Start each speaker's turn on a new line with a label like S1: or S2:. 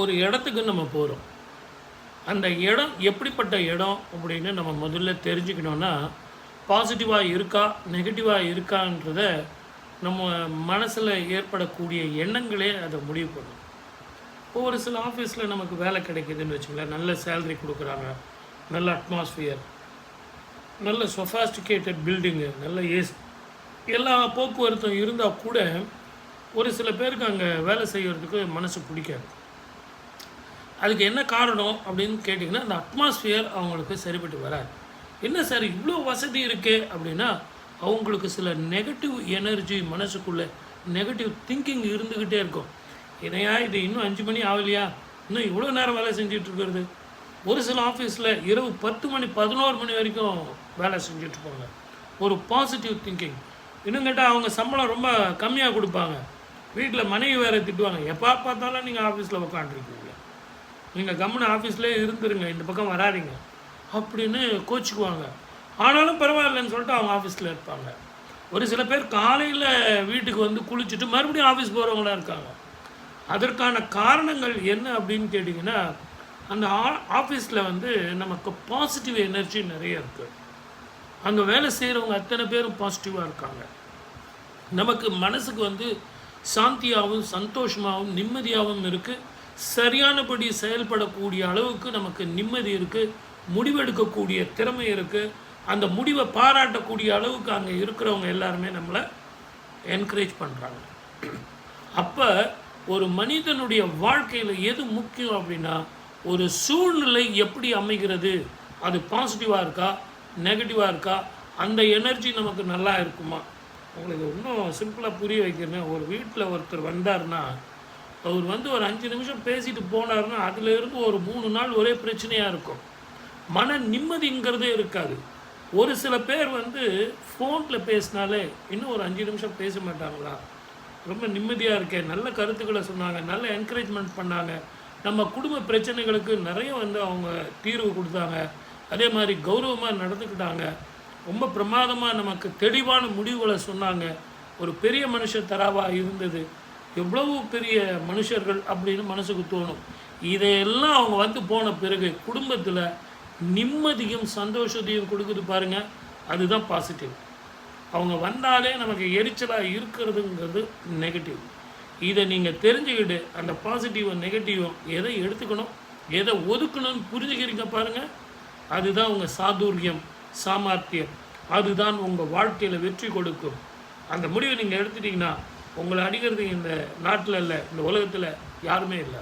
S1: ஒரு இடத்துக்கு நம்ம போகிறோம் அந்த இடம் எப்படிப்பட்ட இடம் அப்படின்னு நம்ம முதல்ல தெரிஞ்சுக்கணுன்னா பாசிட்டிவாக இருக்கா நெகட்டிவாக இருக்கான்றத நம்ம மனசில் ஏற்படக்கூடிய எண்ணங்களே அதை முடிவு பண்ணும். இப்போ ஒரு சில ஆஃபீஸில் நமக்கு வேலை கிடைக்குதுன்னு வச்சுங்களேன் நல்ல சேல்ரி கொடுக்குறாங்க. நல்ல அட்மாஸ்ஃபியர் நல்ல சொஃபாஸ்டிகேட்டட் பில்டிங்கு நல்ல ஏசி எல்லா போக்குவரத்தும் இருந்தால் கூட ஒரு சில பேருக்கு அங்கே வேலை செய்கிறதுக்கு மனசு பிடிக்காது. அதுக்கு என்ன காரணம் அப்படின்னு கேட்டிங்கன்னா அந்த அட்மாஸ்ஃபியர் அவங்களுக்கு சரிப்பட்டு வராது. என்ன சார் இவ்வளோ வசதி இருக்குது அப்படின்னா அவங்களுக்கு சில நெகட்டிவ் எனர்ஜி மனசுக்குள்ளே நெகட்டிவ் திங்கிங் இருந்துக்கிட்டே இருக்கும். இதையா இது இன்னும் அஞ்சு மணி ஆகலையா? இன்னும் இவ்வளோ நேரம் வேலை செஞ்சிட்ருக்கிறது ஒரு சில ஆஃபீஸில் இரவு பத்து மணி பதினோரு மணி வரைக்கும் வேலை செஞ்சிட்ருப்பாங்க ஒரு பாசிட்டிவ் திங்கிங் இன்னும் கேட்டால் அவங்க சம்பளம் ரொம்ப கம்மியாக கொடுப்பாங்க. வீட்டில் மனைவி வேறு திட்டுவாங்க. எப்போ பார்த்தாலும் நீங்கள் ஆஃபீஸில் உட்காந்துருக்கீங்க நீங்கள் கம்முன்னு ஆஃபீஸ்லேயே இருந்துருங்க. இந்த பக்கம் வராதீங்க. அப்படின்னு கோச்சிக்குவாங்க. ஆனாலும் பரவாயில்லைன்னு சொல்லிட்டு அவங்க ஆஃபீஸில் இருப்பாங்க. ஒரு சில பேர் காலையில் வீட்டுக்கு வந்து குளிச்சுட்டு மறுபடியும் ஆஃபீஸ் போகிறவங்களாம் இருக்காங்க. அதற்கான காரணங்கள் என்ன அப்படின்னு கேட்டிங்கன்னா அந்த ஆஃபீஸில் வந்து நமக்கு பாசிட்டிவ் எனர்ஜி நிறைய இருக்குது அங்கே வேலை செய்கிறவங்க அத்தனை பேரும் பாசிட்டிவாக இருக்காங்க. நமக்கு மனசுக்கு வந்து சாந்தியாகவும் சந்தோஷமாகவும் நிம்மதியாகவும் இருக்குது சரியானபடி செயல்படக்கூடிய அளவுக்கு நமக்கு நிம்மதி இருக்குது முடிவெடுக்கக்கூடிய திறமை இருக்குது அந்த முடிவை பாராட்டக்கூடிய அளவுக்கு அங்கே இருக்கிறவங்க எல்லாருமே நம்மளை என்கரேஜ் பண்ணுறாங்க அப்போ ஒரு மனிதனுடைய வாழ்க்கையில் எது முக்கியம் அப்படின்னா ஒரு சூழ்நிலை எப்படி அமைகிறது? அது பாசிட்டிவாக இருக்கா? நெகட்டிவாக இருக்கா? அந்த எனர்ஜி நமக்கு நல்லா இருக்குமா? உங்களுக்கு இன்னும் சிம்பிளாக புரிய வைக்கிறேன். ஒரு வீட்டில் ஒருத்தர் வந்தார்னா அவர் வந்து ஒரு அஞ்சு நிமிஷம் பேசிட்டு போனார்னா அதில் இருந்து ஒரு மூணு நாள் ஒரே பிரச்சனையாக இருக்கும். மன நிம்மதிங்கிறதே இருக்காது. ஒரு சில பேர் வந்து ஃபோனில் பேசினாலே இன்னும் ஒரு அஞ்சு நிமிஷம் பேச மாட்டாங்களா? ரொம்ப நிம்மதியாக இருக்கேன் நல்ல கருத்துக்களை சொன்னாங்க நல்ல என்கரேஜ்மெண்ட் பண்ணாங்க. நம்ம குடும்ப பிரச்சனைகளுக்கு நிறைய வந்து அவங்க தீர்வு கொடுத்தாங்க. அதே மாதிரி கௌரவமாக நடந்துக்கிட்டாங்க. ரொம்ப பிரமாதமாக நமக்கு தெளிவான முடிவுகளை சொன்னாங்க. ஒரு பெரிய மனுஷ தராவாக இருந்தது. எவ்வளவு பெரிய மனுஷர்கள் அப்படின்னு மனசுக்கு தோணும். இதையெல்லாம் அவங்க வந்து போன பிறகு குடும்பத்தில் நிம்மதியும் சந்தோஷத்தையும் கொடுக்குது பாருங்க. அதுதான் பாசிட்டிவ் அவங்க வந்தாலே நமக்கு எரிச்சலாக இருக்கிறதுங்கிறது நெகட்டிவ் இதை நீங்கள் தெரிஞ்சுக்கிட்டு அந்த பாசிட்டிவும் நெகட்டிவும் எதை எடுத்துக்கணும் எதை ஒதுக்கணும்னு புரிஞ்சுக்கிறீங்க பாருங்கள் அதுதான் உங்கள் சாதுரியம் சாமர்த்தியம். அதுதான் உங்கள் வாழ்க்கையில் வெற்றி கொடுக்கும். அந்த முடிவை நீங்கள் எடுத்துட்டிங்கன்னா உங்களை அடிக்கிறது இந்த நாட்டில் இல்லை இந்த உலகத்தில் யாருமே இல்லை.